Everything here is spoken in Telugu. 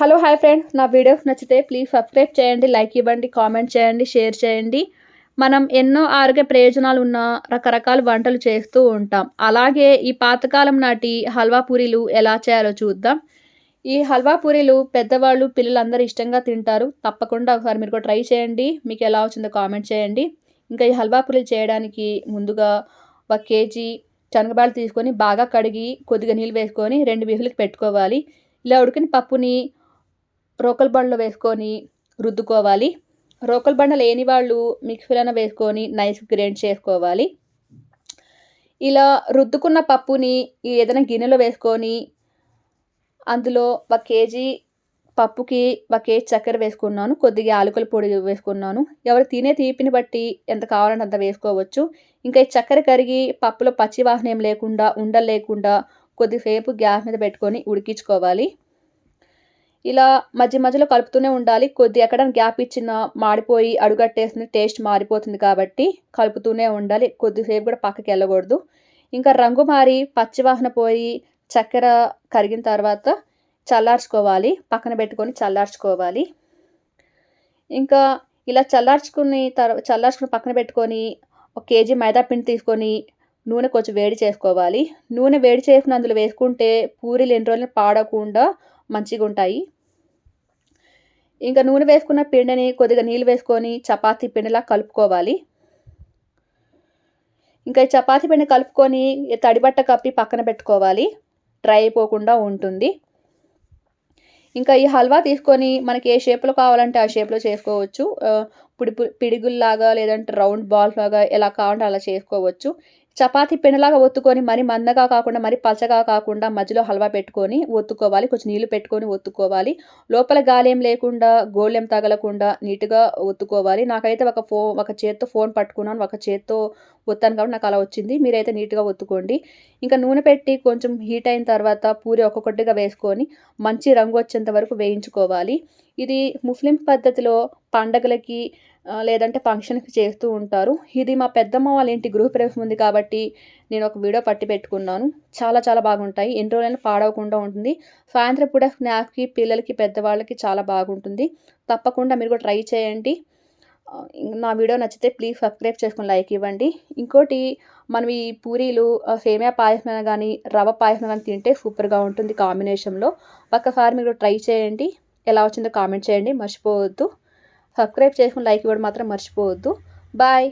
Hello hi friend. నా వీడియోస్ నచ్చితే ప్లీజ్ సబ్స్క్రైబ్ చేయండి లైక్ ఇవ్వండి కామెంట్ చేయండి షేర్ చేయండి. మనం ఎన్నో ఆరోగ్య ప్రయోజనాలు ఉన్న రకరకాల వంటలు చేస్తూ ఉంటాం. అలాగే ఈ పాతకాలం నాటి హల్వా పూరీలు ఎలా చేయాలో చూద్దాం. ఈ హల్వా పూరీలు పెద్దవాళ్ళు పిల్లలందరూ ఇష్టంగా తింటారు. తప్పకుండా ఒకసారి మీరు కూడా ట్రై చేయండి. మీకు ఎలా వచ్చిందో కామెంట్ చేయండి. ఇంకా ఈ హల్వా పూరీలు చేయడానికి ముందుగా ఒక కేజీ శనగబాలు తీసుకొని బాగా కడిగి కొద్దిగా నీళ్ళు వేసుకొని రెండు విహులకి పెట్టుకోవాలి. ఇలా ఉడికిన పప్పుని రోకల్ బండలో వేసుకొని రుద్దుకోవాలి. రోకల్ బండ లేని వాళ్ళు మిక్సీలను వేసుకొని నైస్ గ్రైండ్ చేసుకోవాలి. ఇలా రుద్దుకున్న పప్పుని ఏదైనా గిన్నెలో వేసుకొని అందులో ఒక కేజీ పప్పుకి ఒక కేజీ చక్కెర వేసుకున్నాను. కొద్దిగా ఆలుకల పొడి వేసుకున్నాను. ఎవరు తినే తీపిని బట్టి ఎంత కావాలంటే అంత వేసుకోవచ్చు. ఇంకా ఈ చక్కెర కరిగి పప్పులో పచ్చి వాసన ఏం లేకుండా ఉండలు లేకుండా కొద్దిసేపు గ్యాస్ మీద పెట్టుకొని ఉడికించుకోవాలి. ఇలా మధ్య మధ్యలో కలుపుతూనే ఉండాలి. కొద్ది ఎక్కడ గ్యాప్ ఇచ్చిన మాడిపోయి అడుగట్టేస్తుంది టేస్ట్ మారిపోతుంది కాబట్టి కలుపుతూనే ఉండాలి. కొద్దిసేపు కూడా పక్కకి వెళ్ళకూడదు. ఇంకా రంగు మారి పచ్చివాసన పోయి చక్కెర కరిగిన తర్వాత చల్లార్చుకోవాలి. పక్కన పెట్టుకొని చల్లార్చుకోవాలి. ఇంకా ఇలా చల్లార్చుకుని తర్వాత చల్లార్చుకుని పక్కన పెట్టుకొని ఒక కేజీ మైదా పిండి తీసుకొని నూనె కొంచెం వేడి చేసుకోవాలి. నూనె వేడి చేసుకుని అందులో వేసుకుంటే పూరీలు ఎన్ని రోజులు పాడకుండా మంచిగా ఉంటాయి ఇంకా నూనె వేసుకున్న పిండిని కొద్దిగా నీళ్ళు వేసుకొని చపాతీ పిండిలా కలుపుకోవాలి. ఇంకా ఈ చపాతీ పిండి కలుపుకొని తడిబట్ట కప్పి పక్కన పెట్టుకోవాలి. డ్రై అయిపోకుండా ఉంటుంది. ఇంకా ఈ హల్వా తీసుకొని మనకి ఏ షేప్లో కావాలంటే ఆ షేప్లో చేసుకోవచ్చు. పిడి పిడిగుల్లాగా లేదంటే రౌండ్ బాల్ లాగా ఎలా కావాలంటే అలా చేసుకోవచ్చు. చపాతి పెనలాగా ఒత్తుకొని మరి మందగా కాకుండా మరి పలచగా కాకుండా మధ్యలో హల్వా పెట్టుకొని ఒత్తుకోవాలి. కొంచెం నీళ్ళు పెట్టుకొని ఒత్తుకోవాలి. లోపల గాలేం లేకుండా గోళ్ళెం తగలకుండా నీట్గా ఒత్తుకోవాలి. నాకైతే ఒక ఫో ఒక చేత్తో ఫోన్ పట్టుకున్నాను. ఒక చేత్తో ఒత్తాను కాబట్టి నాకు అలా వచ్చింది. మీరైతే నీట్గా ఒత్తుకోండి. ఇంకా నూనె పెట్టి కొంచెం హీట్ అయిన తర్వాత పూరి ఒక్కొక్కటిగా వేసుకొని మంచి రంగు వచ్చేంత వరకు వేయించుకోవాలి. ఇది ముస్లిం పద్ధతిలో పండగలకి లేదంటే ఫంక్షన్కి చేస్తూ ఉంటారు. ఇది మా పెద్దమ్మ వాళ్ళ ఇంటి గృహప్రవేశం ఉంది కాబట్టి నేను ఒక వీడియో పట్టి పెట్టుకున్నాను. చాలా చాలా బాగుంటాయి. ఎన్ని రోజులైనా పాడవకుండా ఉంటుంది. సాయంత్రం పూట స్నాక్స్కి పిల్లలకి పెద్దవాళ్ళకి చాలా బాగుంటుంది. తప్పకుండా మీరు కూడా ట్రై చేయండి. నా వీడియో నచ్చితే ప్లీజ్ సబ్స్క్రైబ్ చేసుకుని లైక్ ఇవ్వండి. ఇంకోటి మనం ఈ పూరీలు సేమియా పాయసం కానీ రవ్వ పాయసం కానీ తింటే సూపర్గా ఉంటుంది కాంబినేషన్లో. ఒక్కసారి మీరు ట్రై చేయండి. ఎలా వచ్చిందో కామెంట్ చేయండి. మర్చిపోవద్దు. సబ్స్క్రైబ్ చేసుకుని లైక్ ఇవ్వడం మాత్రం మర్చిపోవద్దు. బాయ్